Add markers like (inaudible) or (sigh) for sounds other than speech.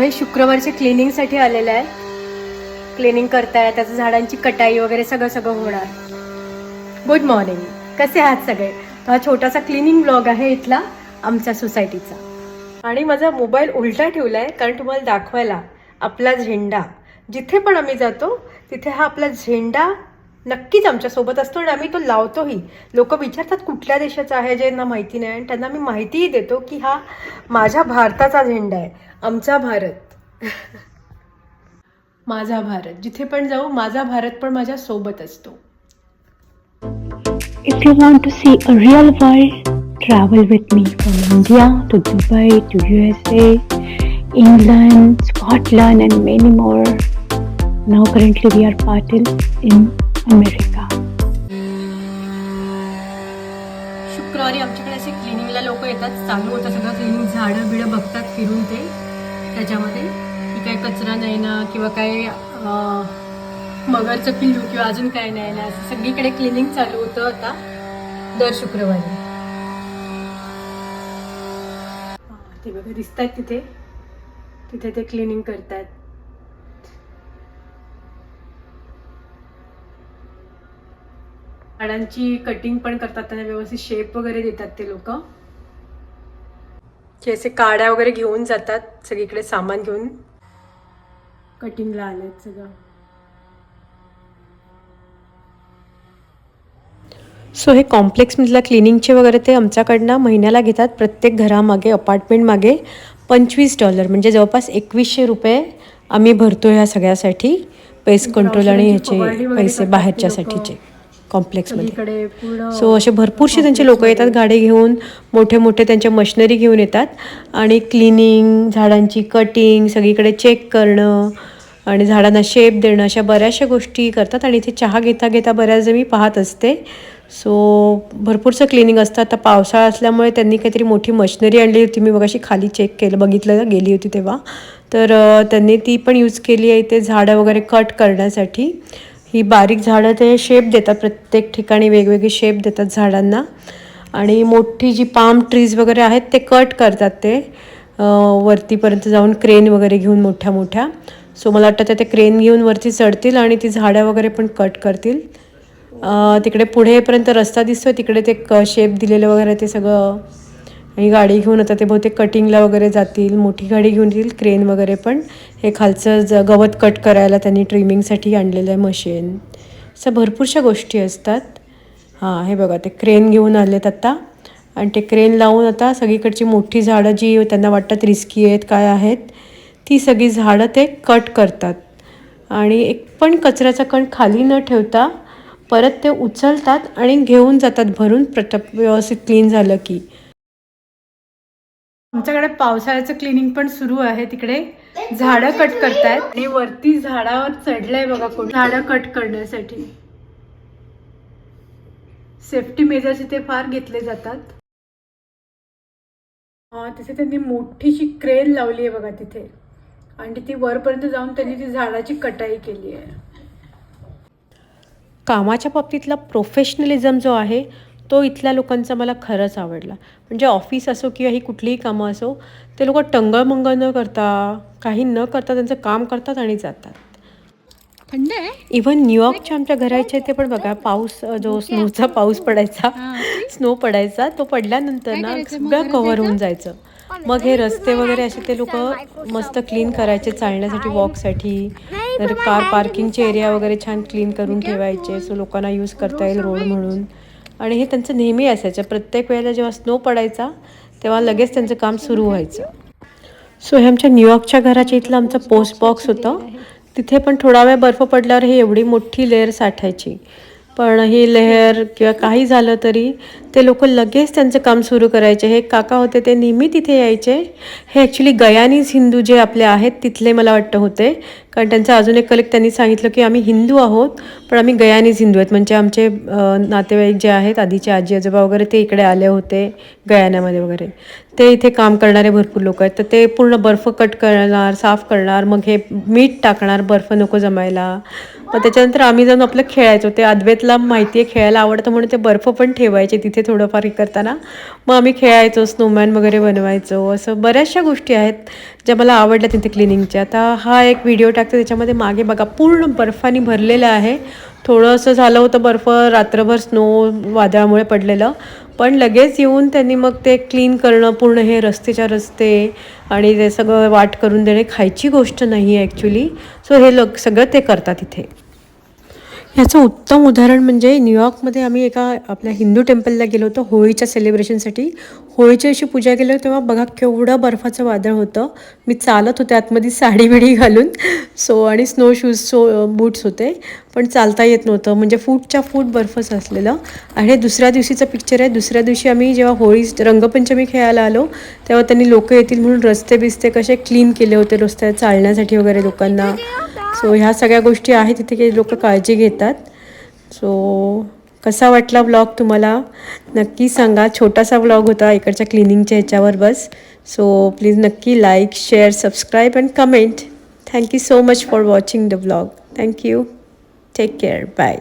हे शुक्रवारचे क्लिनिंगसाठी आलेलं आहे. क्लिनिंग करताय त्याचं झाडांची कटाई वगैरे सगळं सगळं होणार. गुड मॉर्निंग कसे आहात सगळे? हा छोटासा क्लिनिंग ब्लॉग आहे इथला आमच्या सोसायटीचा आणि माझा मोबाईल उलटा ठेवला आहे कारण तुम्हाला दाखवायला आपला झेंडा. जिथे पण आम्ही जातो तिथे हा आपला झेंडा नक्कीच आमच्यासोबत असतो आणि आम्ही तो लावतोही. लोक विचारतात कुठल्या देशाचा आहे ज्यांना माहिती नाही आणि त्यांना मी माहितीही देतो की हा माझ्या भारताचा झेंडा आहे. आमचा भारत. (laughs) माझा भारत. जिथे पण जाऊ माझा भारत पण माझ्या सोबत असतो. If you want to see a real world travel with me from India to Dubai to U S A England Scotland and many more now currently we are Patil in America. शुक्रवारी आमच्याकडे असे क्लिनिंगला लोक येतात. चालू होतं सगळं cleaning. झाडं बिडं बघतात फिरून ते. त्याच्यामध्ये की काय कचरा नाही ना किंवा काय मगरचं पिल्लू किंवा अजून काय नाही ना. असं सगळीकडे क्लिनिंग चालू होतं आता दर शुक्रवारी. ते बघा दिसतात तिथे. तिथे ते क्लिनिंग करतात झाडांची कटिंग पण करतात त्यांना व्यवस्थित शेप वगैरे देतात ते लोक. की असे काड्या वगैरे घेऊन जातात सगळीकडे सामान घेऊन. कटिंगला आलेत सगळं. सो हे कॉम्प्लेक्समधल्या क्लिनिंगचे वगैरे ते आमच्याकडनं महिन्याला घेतात प्रत्येक घरामागे अपार्टमेंट मागे पंचवीस डॉलर म्हणजे जवळपास एकवीसशे रुपये आम्ही भरतो ह्या सगळ्यासाठी. पेस्ट कंट्रोल आणि ह्याचे पैसे बाहेरच्यासाठीचे कॉम्प्लेक्समध्ये सो असे भरपूरसे त्यांचे लोक येतात गाडी घेऊन. मोठे मोठे त्यांच्या मशिनरी घेऊन येतात. आणि क्लिनिंग झाडांची कटिंग सगळीकडे चेक करणं आणि झाडांना शेप देणं अशा बऱ्याचशा गोष्टी करतात. आणि इथे चहा घेता घेता बऱ्याच मी पाहत असते. सो भरपूरसं क्लिनिंग असतं. आता पावसाळा असल्यामुळे त्यांनी काहीतरी मोठी मशिनरी आणली होती. मी बघाशी खाली चेक केलं बघितलं गेली होती तेव्हा. तर त्यांनी ती पण यूज केली आहे इथे झाडं वगैरे कट करण्यासाठी. ही बारीक झाडं ते शेप देतात प्रत्येक ठिकाणी वेगवेगळी शेप देतात झाडांना. आणि मोठी जी पाम ट्रीज वगैरे आहेत ते कट करतात ते. वरतीपर्यंत जाऊन क्रेन वगैरे घेऊन मोठ्या मोठ्या. सो मला वाटतं ते क्रेन घेऊन वरती चढतील आणि ती झाडं वगैरे पण कट करतील. तिकडे पुढेपर्यंत रस्ता दिसतोय तिकडे ते क शेप दिलेलं वगैरे ते सगळं आणि गाडी घेऊन आता ते बहुतेक कटिंगला वगैरे जातील मोठी गाडी घेऊन येतील क्रेन वगैरे पण. हे खालचं ज गवत कट करायला त्यांनी ट्रिमिंगसाठी आणलेलं आहे मशीन असं भरपूरशा गोष्टी असतात. हां हे बघा ते क्रेन घेऊन आलेत आता. आणि ते क्रेन लावून आता सगळीकडची मोठी झाडं जी त्यांना वाटतात रिस्की आहेत काय आहेत ती सगळी झाडं ते कट करतात. आणि एक पण कचऱ्याचा कण खाली न ठेवता परत ते उचलतात आणि घेऊन जातात भरून प्रत व्यवस्थित क्लीन झालं की. आमच्याकडे पावसाळ्याचं क्लिनिंग पण सुरू आहे तिकडे. झाडं कट करतायत. आणि वरती झाडावर चढलंय बघा कोण. झाडं कट करण्यासाठी. सेफ्टी मेजर्स इथे फार घेतले जातात. हा तिथे त्यांनी मोठीशी क्रेन लावली आहे बघा तिथे. आणि ती वरपर्यंत जाऊन त्यांनी ती झाडाची कटाई केली आहे. कामाच्या बाबतीतला प्रोफेशनलिझम जो आहे तो इथल्या लोकांचा मला खरंच आवडला. म्हणजे ऑफिस असो किंवा ही कुठलीही कामं असो ते लोक टंगळमंगळ न करता काही न करता त्यांचं काम करतात आणि जातात. इवन न्यूयॉर्कच्या आमच्या घराच्या इथे पण बघा पाऊस जो स्नोचा पाऊस पडायचा (laughs) स्नो पडायचा तो पडल्यानंतर ना सगळं कव्हर होऊन जायचं. मग हे रस्ते वगैरे असे ते लोक मस्त क्लीन करायचे चालण्यासाठी वॉकसाठी तर कार पार्किंगचे एरिया वगैरे छान क्लीन करून ठेवायचे सो लोकांना यूज करता येईल रोड म्हणून. आणि हे त्यांचं नेहमी असायचं. प्रत्येक वेळेला जेव्हा स्नो पडायचा तेव्हा लगेच त्यांचं काम सुरू व्हायचं. सो हे आमच्या न्यूयॉर्कच्या घराच्या इथलं आमचं पोस्ट बॉक्स होतं. तिथे पण थोडा वेळ बर्फ पडल्यावर ही एवढी मोठी लेअर साठायची. पण ही लेअर किंवा काही झालं तरी ते लोक लगेच त्यांचं काम सुरू करायचे. हे काका होते ते नेहमी तिथे यायचे. हे ॲक्च्युली गयानीज हिंदू जे आपले आहेत तिथले मला वाटतं होते. कारण त्यांचं अजून एक कलेक्ट त्यांनी सांगितलं की आम्ही हिंदू आहोत पण आम्ही गयानीज हिंदू आहेत. म्हणजे आमचे नातेवाईक जे आहेत आधीचे आजी आजोबा वगैरे ते इकडे आले होते गयानामध्ये वगैरे. ते इथे काम करणारे भरपूर लोक आहेत. तर ते पूर्ण बर्फ कट करणार साफ करणार मग हे मीठ टाकणार बर्फ नको जमायला. मग त्याच्यानंतर आम्ही जाऊन आपलं खेळायचो. ते अद्वैतला माहिती आहे खेळायला आवडतं म्हणून ते बर्फ पण ठेवायचे तिथे तिथे थोडंफार हे करताना. मग आम्ही खेळायचो स्नोमॅन वगैरे बनवायचो असं बऱ्याचशा गोष्टी आहेत ज्या मला आवडल्या तिथे क्लिनिंगच्या आता हा एक व्हिडिओ टाकते त्याच्यामध्ये मागे बघा पूर्ण बर्फाने भरलेलं आहे. थोडंसं झालं होतं बर्फ रात्रभर स्नो वादळामुळे पडलेलं. पण लगेच येऊन त्यांनी मग ते क्लीन करणं पूर्ण हे रस्तेच्या रस्ते आणि ते सगळं वाट करून देणे खायची गोष्ट नाही आहे ॲक्च्युली सो हे लोक सगळं ते करतात इथे. ह्याचं उत्तम उदाहरण म्हणजे न्यूयॉर्कमध्ये आम्ही एका आपल्या हिंदू टेम्पलला गेलो होतो होळीच्या सेलिब्रेशनसाठी होळीच्या दिवशी पूजा केली होती, तेव्हा बघा केवढं बर्फाचं वादळ होतं. मी चालत होते आतमध्ये साडी बिडी घालून. सो आणि स्नो शूज सो बूट्स होते. पण चालता येत नव्हतं. म्हणजे फूटच्या फूट बर्फच असलेलं. आणि दुसऱ्या दिवशीचं पिक्चर आहे. दुसऱ्या दिवशी आम्ही जेव्हा होळी रंगपंचमी खेळायला आलो तेव्हा त्यांनी लोक येतील म्हणून रस्ते बिस्ते कसे क्लीन केले होते रस्त्यात चालण्यासाठी वगैरे लोकांना. सो ह्या सगळ्या गोष्टी आहेत तिथे काही लोक काळजी घेतात. सो कसा वाटला ब्लॉग तुम्हाला? नक्की सांगा. छोटासा ब्लॉग होता इकडच्या क्लिनिंगच्या ह्याच्यावर बस. सो प्लीज नक्की like share subscribe and comment thank you so much for watching the blog thank you take care bye